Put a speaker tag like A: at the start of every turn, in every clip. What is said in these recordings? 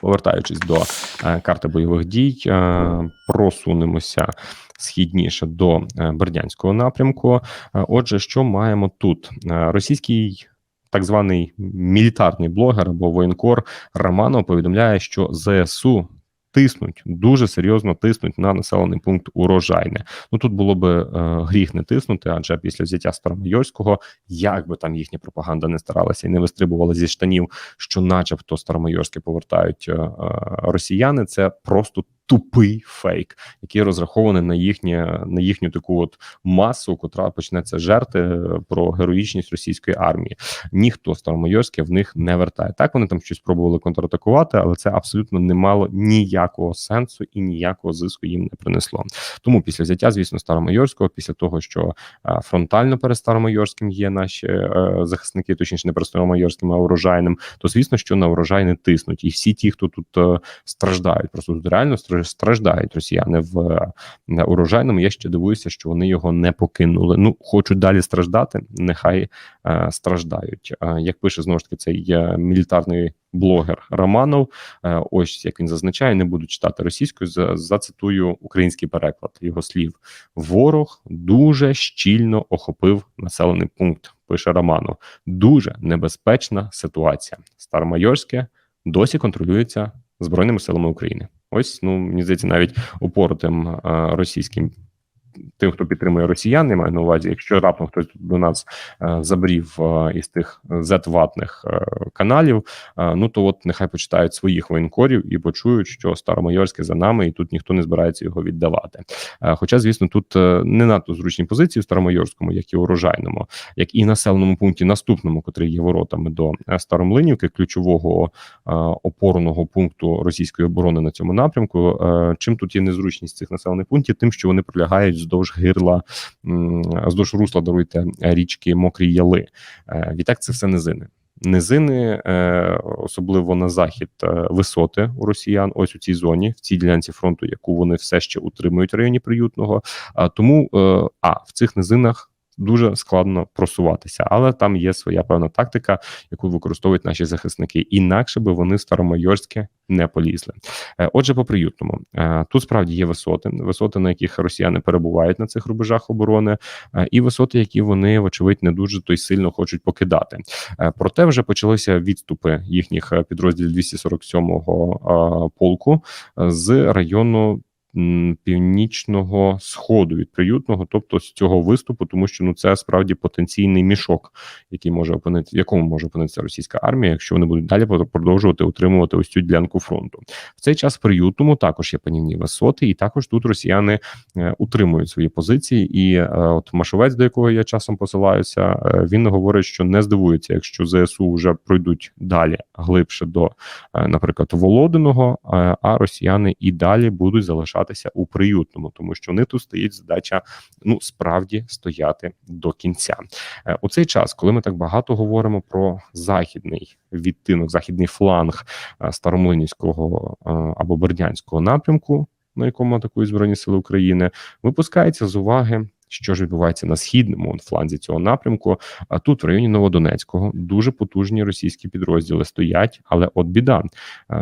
A: Повертаючись до е, карти бойових дій, е, просунемося східніше до е, Бердянського напрямку. Отже, що маємо тут? Російський так званий мілітарний блогер або воєнкор Романов повідомляє, що ЗСУ. Тиснуть дуже серйозно тиснуть на населений пункт урожайне. Ну тут було би е, гріх не тиснути, адже після взяття Старомайорського, як би там їхня пропаганда не старалася і не вистрибувала зі штанів, що, начебто, Старомайорське повертають е, е, росіяни. Це просто тупий фейк, який розрахований на їхнє на їхню таку от масу, котра почнеться жерти е, про героїчність російської армії. Ніхто Старомайорське в них не вертає. Так вони там щось пробували контратакувати, але це абсолютно не мало ніякого сенсу і ніякого зиску їм не принесло. Тому після взяття, звісно, Старомайорського, після того, що е, фронтально перед Старомайорським є наші е, захисники, точніше не Старомайорським, а урожайним, то звісно, що на урожай не тиснуть, і всі ті, хто тут е, страждають, просто тут реально страждають страждають росіяни в урожайному. Я ще дивуюся, що вони його не покинули. Ну хочуть далі страждати, нехай е, страждають. Е, як пише знову ж таки цей е, мілітарний блогер Романов, е, ось як він зазначає, не буду читати російською. За, зацитую український переклад його слів: ворог дуже щільно охопив населений пункт. Пише Романов. Дуже небезпечна ситуація. Старомайорське досі контролюється збройними силами України. Ось ну мені здається, навіть упоротим російським. Тим, хто підтримує росіян, я маю на увазі, якщо раптом хтось до нас е, забрів е, із тих зетватних е, каналів, ну то от нехай почитають своїх воєнкорів і почують, що Старомайорське за нами, і тут ніхто не збирається його віддавати. Хоча, звісно, тут не надто зручні позиції в Старомайорському, як і урожайному, як і населеному пункті наступному, котрий є воротами до Старомлинівки, ключового опорного пункту російської оборони на цьому напрямку. Чим тут є незручність цих населених пунктів, тим, що вони пролягають вздовж гирла, вздовж русла даруйте річки Мокрі Яли. Е, Відтак, це все низини. Низини, е, особливо на захід, е, висоти у росіян, ось у цій зоні, в цій ділянці фронту, яку вони все ще утримують в районі приютного. А тому а в цих низинах. Дуже складно просуватися, але там є своя певна тактика, яку використовують наші захисники. Інакше би вони старомайорське не полізли. Отже, по приютному тут справді є висоти, висоти, на яких росіяни перебувають на цих рубежах оборони, і висоти, які вони, вочевидь, не дуже то й сильно хочуть покидати. Проте вже почалися відступи їхніх підрозділів 247-го полку з району північного сходу від приютного, тобто з цього виступу, тому що ну це справді потенційний мішок, який може опинити, якому може опинитися російська армія, якщо вони будуть далі продовжувати утримувати ось цю ділянку фронту. В цей час в приютному також є панівні висоти, і також тут росіяни е, утримують свої позиції. І е, от Машовець, до якого я часом посилаюся, е, він говорить, що не здивується, якщо ЗСУ вже пройдуть далі глибше до, наприклад, Володиного, а росіяни і далі будуть залишати залишатися у приютному, тому що вони тут стоїть задача ну справді стояти до кінця. Е, у цей час, коли ми так багато говоримо про західний відтинок, західний фланг е, Старомлинівського е, або Бердянського напрямку, на якому атакують збройні сили України, випускається з уваги що ж відбувається на східному фланзі цього напрямку. А тут в районі Новодонецького дуже потужні російські підрозділи стоять, але от біда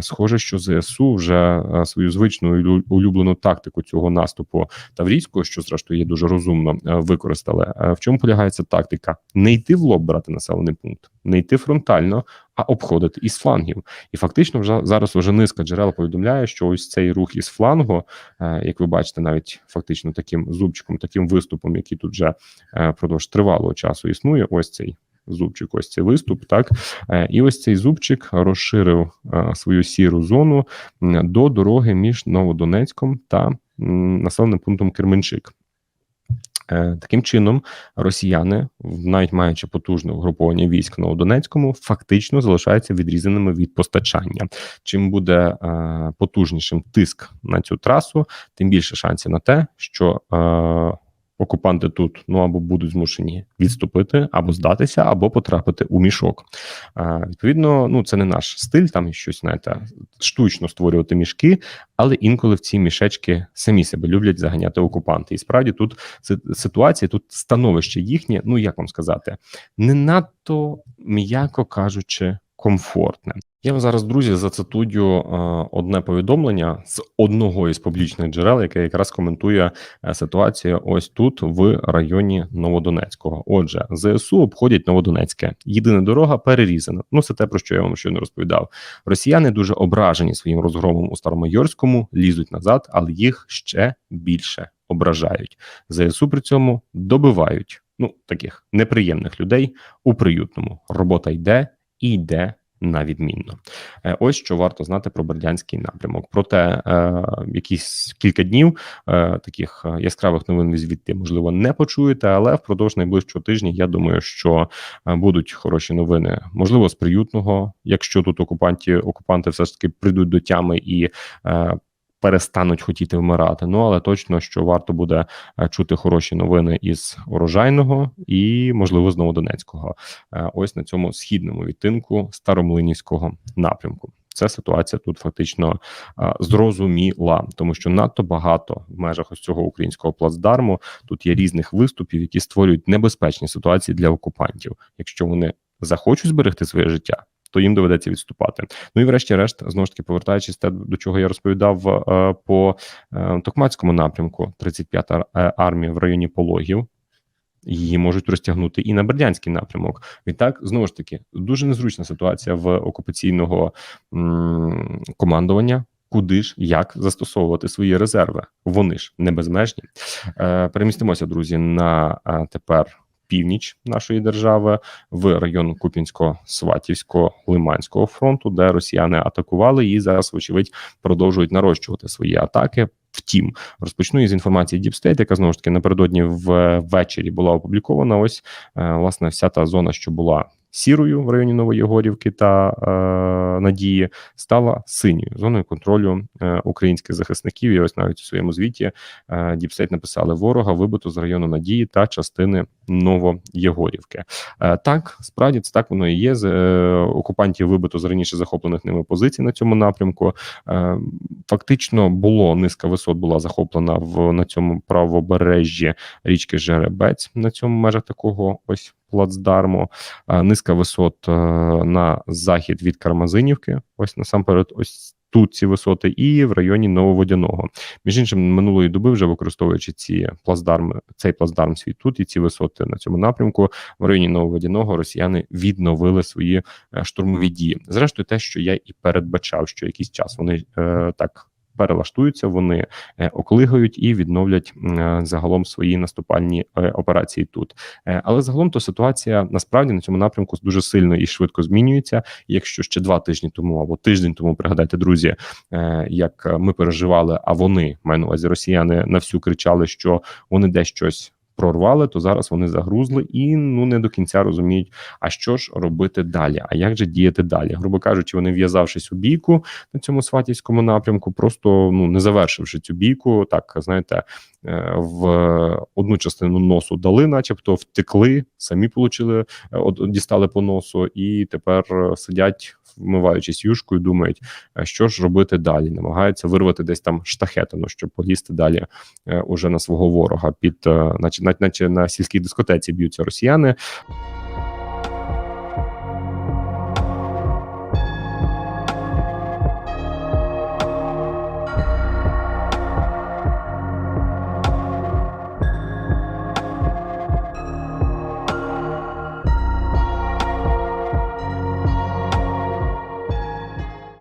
A: схоже, що зсу вже свою звичну улюблену тактику цього наступу таврійського, що зрештою є дуже розумно використали. В чому полягається тактика? Не йти в лоб брати населений пункт, не йти фронтально, а обходити із флангів. І фактично, вже зараз вже низка джерел повідомляє, що ось цей рух із флангу, е, як ви бачите, навіть фактично таким зубчиком, таким виступом, який тут вже е, продовж тривалого часу існує. Ось цей. Зубчик, ось цей виступ, так е, і ось цей зубчик розширив свою сіру зону до дороги між Новодонецьком та населеним пунктом Керменчик. Е, таким чином, росіяни, навіть маючи потужне угруповання військ на Донецькому, фактично залишаються відрізаними від постачання. Чим буде е, потужнішим тиск на цю трасу, тим більше шансів на те, що е, окупанти тут ну або будуть змушені відступити, або здатися, або потрапити у мішок. А, Відповідно, ну це не наш стиль, там щось знаєте, штучно створювати мішки, але інколи в ці мішечки самі себе люблять заганяти окупанти. І справді тут ситуація, тут становище їхнє, ну як вам сказати, не надто м'яко кажучи комфортне. Я вам зараз, друзі, зацитую е, одне повідомлення з одного із публічних джерел, яке якраз коментує е, ситуацію ось тут, в районі Новодонецького. Отже, ЗСУ обходять Новодонецьке. Єдина дорога перерізана. Ну, це те, про що я вам щойно розповідав. Росіяни дуже ображені своїм розгромом у Старомайорському, лізуть назад, але їх ще більше ображають. ЗСУ при цьому добивають ну таких неприємних людей у приютному. Робота йде і йде на відмінно. Е, Ось що варто знати про Бердянський напрямок. Проте е, якісь кілька днів е, таких е, яскравих новин звідти можливо не почуєте, але впродовж найближчого тижня я думаю, що е, будуть хороші новини. Можливо, з приютного, якщо тут окупанті окупанти все ж таки прийдуть до тями і. Е, Перестануть хотіти вмирати. Ну але точно що варто буде е, чути хороші новини із урожайного і, можливо, з Новодонецького. Е, Ось на цьому східному відтинку старомлинівського напрямку. Ця ситуація тут фактично е, зрозуміла, тому що надто багато в межах ось цього українського плацдарму тут є різних виступів, які створюють небезпечні ситуації для окупантів, якщо вони захочуть зберегти своє життя. То їм доведеться відступати. Ну і врешті-решт, знову ж таки, повертаючись те, до чого я розповідав е, по е, Токмацькому напрямку, 35-та е, армія в районі пологів. Її можуть розтягнути і на Бердянський напрямок. Відтак, знову ж таки, дуже незручна ситуація в окупаційного м- командування. Куди ж як застосовувати свої резерви? Вони ж не безмежні. Е, перемістимося, друзі, на е, тепер північ нашої держави в район Купінсько-Сватівського Лиманського фронту, де росіяни атакували і зараз, вочевидь, продовжують нарощувати свої атаки. Втім, розпочну із інформації Діпстейт, яка знову ж таки напередодні ввечері була опублікована. Ось е, власне вся та зона, що була сірою в районі Новоєгорівки та е, Надії, стала синьою зоною контролю е, українських захисників. І ось навіть у своєму звіті е, State написали ворога вибито з району Надії та частини Новоєгорівки. Е, так, справді це так воно і є. З е, окупантів вибито з раніше захоплених ними позицій на цьому напрямку. Е, фактично було низка висот була захоплена в на цьому правобережжі річки Жеребець на цьому межах такого ось плацдарму. Е, низка висот е, на захід від Кармазинівки. Ось насамперед, ось. Тут ці висоти, і в районі Нововодяного. Між іншим, минулої доби, вже використовуючи ці плацдарми, цей плацдарм свій тут і ці висоти на цьому напрямку, в районі Нововодяного росіяни відновили свої е, штурмові дії. Зрештою, те, що я і передбачав, що якийсь час вони е, так. Перелаштуються, вони е, оклигають і відновлять е, загалом свої наступальні е, операції тут. Але загалом то ситуація насправді на цьому напрямку дуже сильно і швидко змінюється. Якщо ще два тижні тому або тиждень тому пригадайте, друзі, як ми переживали, а вони маю на увазі росіяни на всю кричали, що вони десь щось прорвали, то зараз вони загрузли і ну не до кінця розуміють, а що ж робити далі, а як же діяти далі. Грубо кажучи, вони в'язавшись у бійку на цьому сватівському напрямку, просто ну не завершивши цю бійку, так знаєте, е, в одну частину носу дали, начебто втекли, самі получили, е, дістали по носу, і тепер е, сидять. Вмиваючись юшкою, думають, що ж робити далі. Намагаються вирвати десь там штахетину, щоб полізти далі е, уже на свого ворога. Під, е, наче, наче на сільській дискотеці б'ються росіяни.